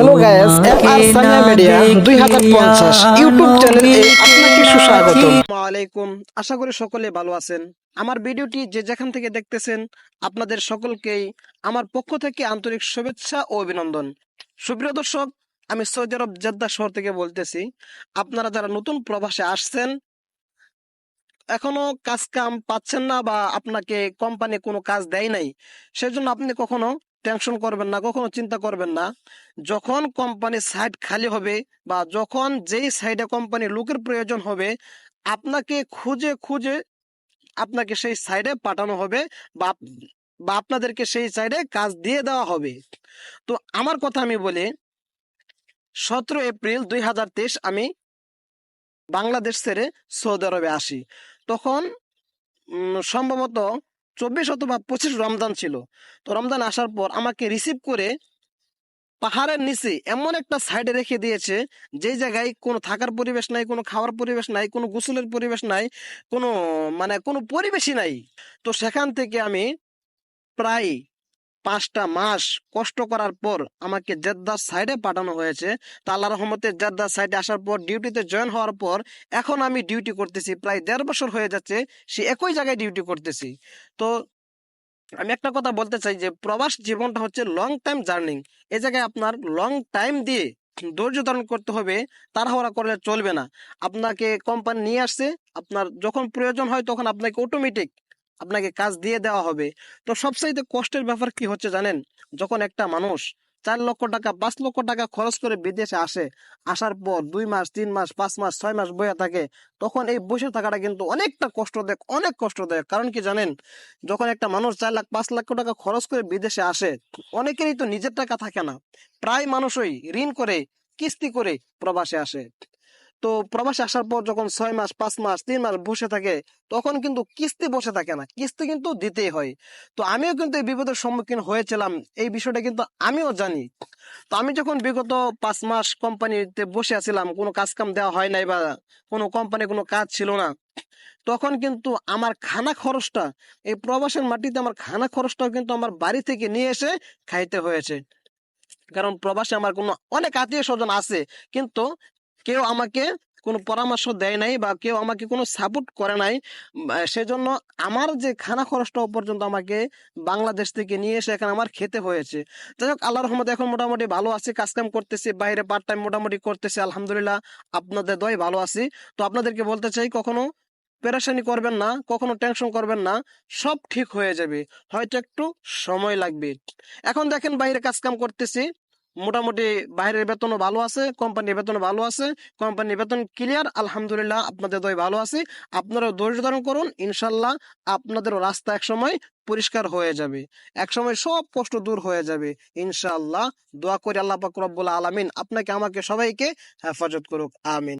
Hello guys F R Sania media 2050 YouTube চ্যানেলে আপনাকে সুস্বাগত আলাইকুম। আশা করি সকলে ভালো আছেন। আমার ভিডিওটি যে যেখান থেকে দেখতেছেন আপনাদের সকলকেই আমার পক্ষ থেকে আন্তরিক শুভেচ্ছা ও অভিনন্দন। সুপ্রিয় দর্শক আমি সৌদি আরব জেদ্দা শহর থেকে বলতেছি। আপনারা যারা নতুন প্রবাসে আসছেন এখনও কাজ কাম পাচ্ছেন না বা আপনাকে কোম্পানি কোনো কাজ দেয় নাই সেজন্য আপনি কখনো টেনশন করবেন না, কখনো চিন্তা করবেন না। যখন কোম্পানির সাইট খালি হবে বা যখন যেই সাইডে কোম্পানির লোকের প্রয়োজন হবে, আপনাকে খুঁজে খুঁজে আপনাকে সেই সাইডে পাঠানো হবে বা বা আপনাদেরকে সেই সাইডে কাজ দিয়ে দেওয়া হবে। তো আমার কথা আমি বলি, সতেরো এপ্রিল দুই হাজার তেইশ আমি বাংলাদেশ ছেড়ে সৌদি আরবে আসি। তখন সম্ভবত চব্বিশ অথবা পঁচিশ রমজান ছিল। তো রমজান আসার পর আমাকে রিসিভ করে পাহাড়ের নিচে এমন একটা সাইডে রেখে দিয়েছে, যেই জায়গায় কোনো থাকার পরিবেশ নাই, কোনো খাওয়ার পরিবেশ নাই, কোনো গোসলের পরিবেশ নাই, কোনো মানে কোনো পরিবেশই নাই। তো সেখান থেকে আমি প্রায় পাঁচটা মাস কষ্ট করার পর আমাকে জেদ্দার সাইডে পাঠানো হয়েছে। তা আল্লাহ রহমতে জেদ্দার সাইডে আসার পর ডিউটিতে জয়েন হওয়ার পর এখন আমি ডিউটি করতেছি। প্রায় দেড় বছর হয়ে যাচ্ছে, সে একই জায়গায় ডিউটি করতেছি। তো আমি একটা কথা বলতে চাই যে প্রবাস জীবনটা হচ্ছে লং টাইম জার্নিং এ জায়গায় আপনার লং টাইম দিয়ে ধৈর্য ধারণ করতে হবে, তাড়াহুড়া করলে চলবে না। আপনাকে কোম্পানি নিয়ে আসছে, আপনার যখন প্রয়োজন হয় তখন আপনাকে অটোমেটিক আপনাকে কাজ দিয়ে দেওয়া হবে। তো সবচাইতে কষ্টের ব্যাপার কি হচ্ছে জানেন? যখন একটা মানুষ চার লক্ষ টাকা, পাঁচ লক্ষ টাকা খরচ করে বিদেশে আসে, আসার পর দুই মাস, তিন মাস, পাঁচ মাস, ছয় মাস বয়ে থাকে, তখন এই বসে থাকাটা কিন্তু অনেকটা কষ্টদায়ক, অনেক কষ্টদায়ক। কারণ কি জানেন? যখন একটা মানুষ চার লাখ, পাঁচ লাখ টাকা খরচ করে বিদেশে আসে, অনেকেরই তো নিজের টাকা থাকে না। প্রায় মানুষই ঋণ করে, কিস্তি করে প্রবাসে আসে। তো প্রবাসে আসার পর যখন ছয় মাস, পাঁচ মাস, তিন মাস বসে থাকে, তখন কিন্তু কিস্তি বসে থাকে না। কিস্তি কিন্তু দিতেই হয়। তো আমিও কিন্তু এই বিপদের সম্মুখীন হয়েছিলাম। এই বিষয়টা কিন্তু আমিও জানি। তো আমি যখন বিগত পাঁচ মাস কোম্পানিতে বসে আছিলাম, কোনো কাজ কাম দেওয়া হয় নাই বা কোনো কোম্পানি কোনো কাজ ছিল না, তখন কিন্তু আমার খানা খরচটা, এই প্রবাসের মাটিতে আমার খানা খরচটাও কিন্তু আমার বাড়ি থেকে নিয়ে এসে খাইতে হয়েছে। কারণ প্রবাসে আমার কোনো অনেক আত্মীয় স্বজন আছে, কিন্তু কেউ আমাকে কোনো পরামর্শ দেয় নাই বা কেউ আমাকে কোনো সাপোর্ট করে নাই সেজন্য আমার যে খানা খরচটাও পর্যন্ত আমাকে বাংলাদেশ থেকে নিয়ে এসে এখানে আমার খেতে হয়েছে। যাই হোক, আল্লাহর রহমতে এখন মোটামুটি ভালো আছি, কাজকাম করতেছি, বাইরে পার্ট টাইম মোটামুটি করতেছি, আলহামদুলিল্লাহ আপনাদের দয় ভালো আছি। তো আপনাদেরকে বলতে চাই, কখনো পেরেশানি করবেন না, কখনো টেনশন করবেন না, সব ঠিক হয়ে যাবে। হয়তো একটু সময় লাগবে। এখন দেখেন বাইরে কাজ কাম করতেছি মোটামুটি বাইরের বেতনও ভালো আছে, কোম্পানির বেতন ভালো আছে, কোম্পানির বেতন ক্লিয়ার আলহামদুলিল্লাহ আপনাদের দয় ভালো আছে। আপনারাও ধৈর্য ধারণ করুন, ইনশাল্লাহ আপনাদেরও রাস্তা এক সময় পরিষ্কার হয়ে যাবে, একসময় সব কষ্ট দূর হয়ে যাবে, ইনশাল্লাহ। দোয়া করি আল্লাহ পাক রব্বুল আলামিন আপনাকে, আমাকে সবাইকে হেফাজত করুক, আমিন।